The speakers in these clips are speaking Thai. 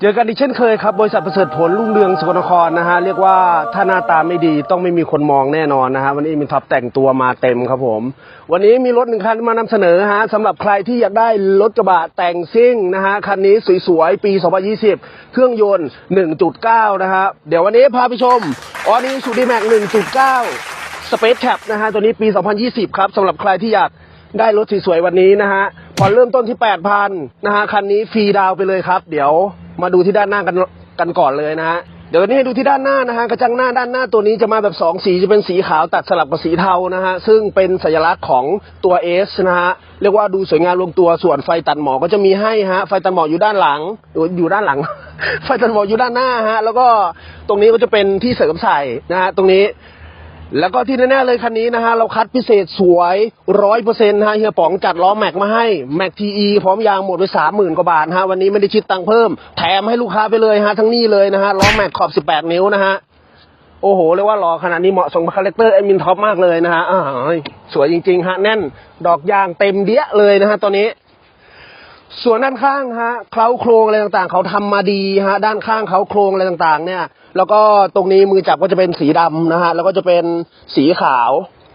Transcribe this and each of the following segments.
เจอกันอีกเช่นเคยครับ บริษัทประเสริฐผลรุ่งเรืองสกลนครนะฮะเรียกว่าถ้าหน้าตาไม่ดีต้องไม่มีคนมองแน่นอนนะฮะวันนี้มินท็อปแต่งตัวมาเต็มครับผม วันนี้มีรถหนึ่งคันมานำเสนอฮะสำหรับใครที่อยากได้รถกระบะแต่งซิ่งนะฮะคันนี้สวยๆ ปี 2020 เครื่องยนต์ 1.9 นะฮะเดี๋ยววันนี้พาไปชมออนี้สูดีแม็ก1.9สเปซแคปนะฮะตัวนี้ปี 2020 ครับสำหรับใครที่อยากได้รถสวยๆวันนี้นะฮะผ่อเริ่มต้นที่ 8,000นะฮะคันนี้ฟรีดาวไปเลยครับ เดี๋ยว มาดูที่ด้านหน้ากันกันก่อนเลยนะฮะเดี๋ยววันนี้ให้ดูที่ด้านหน้านะฮะกระจังหน้าด้านหน้าตัวนี้จะมาแบบ2สีจะเป็นสีขาวตัดสลับกับสีเทานะฮะซึ่งเป็นสัญลักษณ์ของตัว S นะฮะเรียกว่าดูสวยงามลงตัวส่วนไฟตัดหมอกก็จะมีให้ฮะไฟตัดหมอกอยู่ด้านหลังอยู่ด้านหลัง ไฟตัดหมอกอยู่ด้านหน้าฮะแล้วก็ตรงนี้ก็จะเป็นที่เสริมใส่นะฮะตรงนี้ แล้วก็ที่แน่ๆเลยคันนี้นะฮะเราคัดพิเศษสวยร้อยเปอร์เซ็นต์ฮะเฮียป๋องจัดล้อแม็กมาให้แม็กทีอีพร้อมยางหมดไปสามหมื่นกว่าบาทฮะวันนี้ไม่ได้คิดตังค์เพิ่ม แถมให้ลูกค้าไปเลยฮะทั้งนี้เลยนะฮะล้อแม็กขอบสิบแปดนิ้วนะฮะโอ้โหเรียกว่าล้อขนาดนี้เหมาะสมกับคาแรคเตอร์แอมินท็อปมากเลยนะฮะอ่าสวยจริงๆฮะแน่นดอกยางเต็มเดี้ยเลยนะฮะตอนนี้ ส่วนด้านข้างฮะเคล้าโครงอะไรต่างๆ เขาทำมาดีฮะด้านข้างเขาโครงอะไรต่างๆ เนี่ย แล้วก็ตรงนี้มือจับก็จะเป็นสีดำนะฮะแล้วก็จะเป็นสีขาว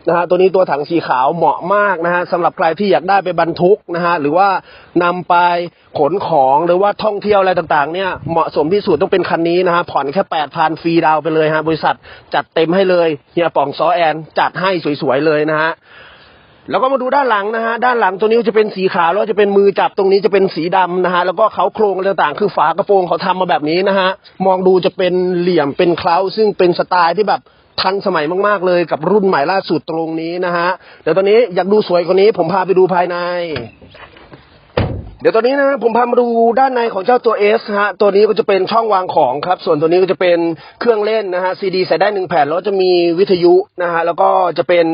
นะฮะตัวนี้ตัวถังสีขาวเหมาะมากนะฮะสำหรับใครที่อยากได้ไปบรรทุกนะฮะหรือว่านำไปขนของหรือว่าท่องเที่ยวอะไรต่างๆ เนี่ยเหมาะสมที่สุดต้องเป็นคันนี้นะฮะผ่อนแค่แปดพันฟรีดาวไปเลยฮะบริษัทจัดเต็มให้เลยเฮียป่องซอแอนจัดให้สวยๆเลยนะฮะ แล้วก็มาดูด้านหลังนะฮะด้านหลังตัวนี้จะเป็นสีขาวแล้วจะเป็นมือจับตรงนี้จะเป็นสีดำนะฮะแล้วก็เขาโครงอะไรต่างๆคือฝากระโปรงเขาทำมาแบบนี้นะฮะมองดูจะเป็นเหลี่ยมเป็นเคล้าซึ่งเป็นสไตล์ที่แบบทันสมัยมากๆเลยกับรุ่นใหม่ล่าสุดตรงนี้นะฮะเดี๋ยวตอนนี้อยากดูสวยกว่านี้ผมพาไปดูภายใน เดี๋ยวตอนนี้นะผมพามาดูด้านในของเจ้าตัว S ฮะตัวนี้ก็จะเป็นช่องวางของครับ ส่วนตัวนี้ก็จะเป็นเครื่องเล่นนะฮะซีดีใส่ได้หนึ่งแผ่นแล้วจะมีวิทยุนะฮะแล้วก็จะเป็น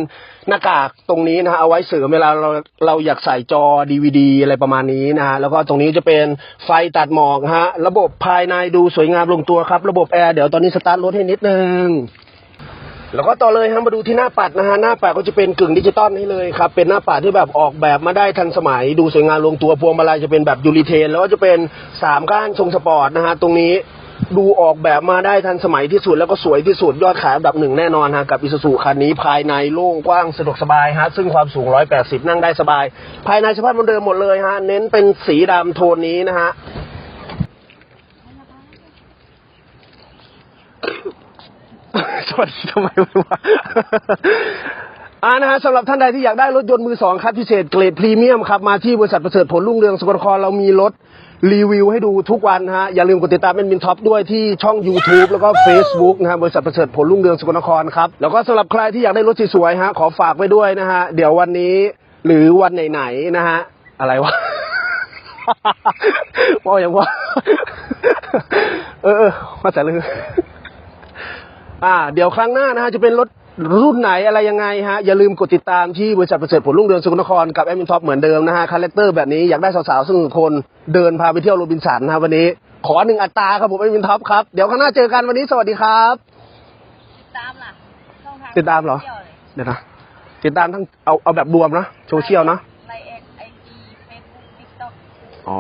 หน้ากากตรงนี้นะฮะเอาไว้เสริมเวลาเราเราอยากใส่จอดีวดีอะไรประมาณนี้นะฮะแล้วก็ตรงนี้จะเป็นไฟตัดหมอกฮะระบบภายในดูสวยงามลงตัวครับ ระบบแอร์เดี๋ยวตอนนี้สตาร์ทรถให้นิดนึง แล้วก็ต่อเลยฮะมาดูที่หน้าปัดนะฮะหน้าปัดก็จะเป็นกึ่งดิจิตอลให้เลยครับเป็นหน้าปัดที่แบบออกแบบมาได้ทันสมัย ดูสวยงามลงตัวพวงมาลัยจะเป็นแบบยูริเทน แล้วก็จะเป็นสามก้านทรงสปอร์ตนะฮะตรงนี้ดูออกแบบมาได้ทันสมัยที่สุดแล้วก็สวยที่สุดยอดขายอันดับหนึ่งแน่นอนฮะกับอิซูซูคันนี้ภายในโล่งกว้างสะดวกสบายฮะซึ่งความสูง 180 นั่งได้สบาย ภายในสภาพเหมือนเดิมหมดเลยฮะเน้นเป็นสีดำโทนนี้นะฮะ สวัสดีทำไมไม่วะอ่านะฮะสำหรับท่านใดที่อยากได้รถยนต์มือสองคัดพิเศษเกรดพรีเมียมครับ มาที่บริษัทประเสริฐผลรุ่งเรืองสกลนครเรามีรถรีวิวให้ดูทุกวันฮะอย่าลืมกดติดตามเป็นมินท็อปด้วยที่ช่อง YouTube แล้วก็ Facebook นะฮะบริษัทประเสริฐผลรุ่งเรืองสกลนครครับ แล้วก็สำหรับใครที่อยากได้รถสวยๆฮะขอฝากไว้ด้วยนะฮะเดี๋ยววันนี้หรือวันไหนๆนะฮะอะไรวะว่าอย่างว่าเออเออมาแต่เลย อ่าเดี๋ยวครั้งหน้านะฮะจะเป็นรถรุ่นไหนอะไรยังไงฮะอย่าลืมกดติดตามที่บริษัทประเสริฐผลรุ่งเรืองสกลนครกับแอดมินท็อปเหมือนเดิมนะฮะคาแรคเตอร์แบบนี้อยากได้สาวๆซึ่งคนเดินพาไปเที่ยวโรบินสันนะฮะวันนี้ ขอหนึ่งอัตราครับผมแอดมินท็อปครับเดี๋ยวครั้งหน้าเจอกันวันนี้สวัสดีครับตามล่ะช่องทางติดตามเหรอที่ยวลยเดี๋ยวนะติดตามทั้งเอาเอาแบบรวมนะโซเชียลนะ ไลน์เอ็กไอจีเฟซบุ๊กทิกต็อก อ๋อ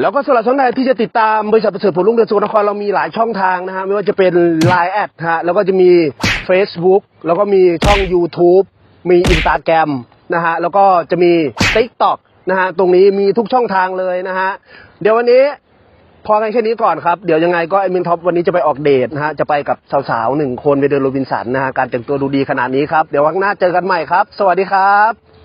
แล้วก็สำหรับท่านใดที่จะติดตามบริษัทประเสริฐผลรุ่งเรืองสกลนครเรามีหลายช่องทางนะฮะไม่ว่าจะเป็น Line แอดฮะแล้วก็จะมี Facebook แล้วก็มีช่อง YouTube มี Instagram นะฮะแล้วก็จะมี TikTok นะฮะตรงนี้มีทุกช่องทางเลยนะฮะเดี๋ยววันนี้พอกันแค่นี้ก่อนครับ เดี๋ยวยังไงก็ไอมินท็อปวันนี้จะไปออกเดทนะฮะ จะไปกับสาวๆหนึ่งคนไปเดินโรบินสันนะฮะ การแต่งตัวดูดีขนาดนี้ครับ เดี๋ยววันหน้าเจอกันใหม่ครับ สวัสดีครับ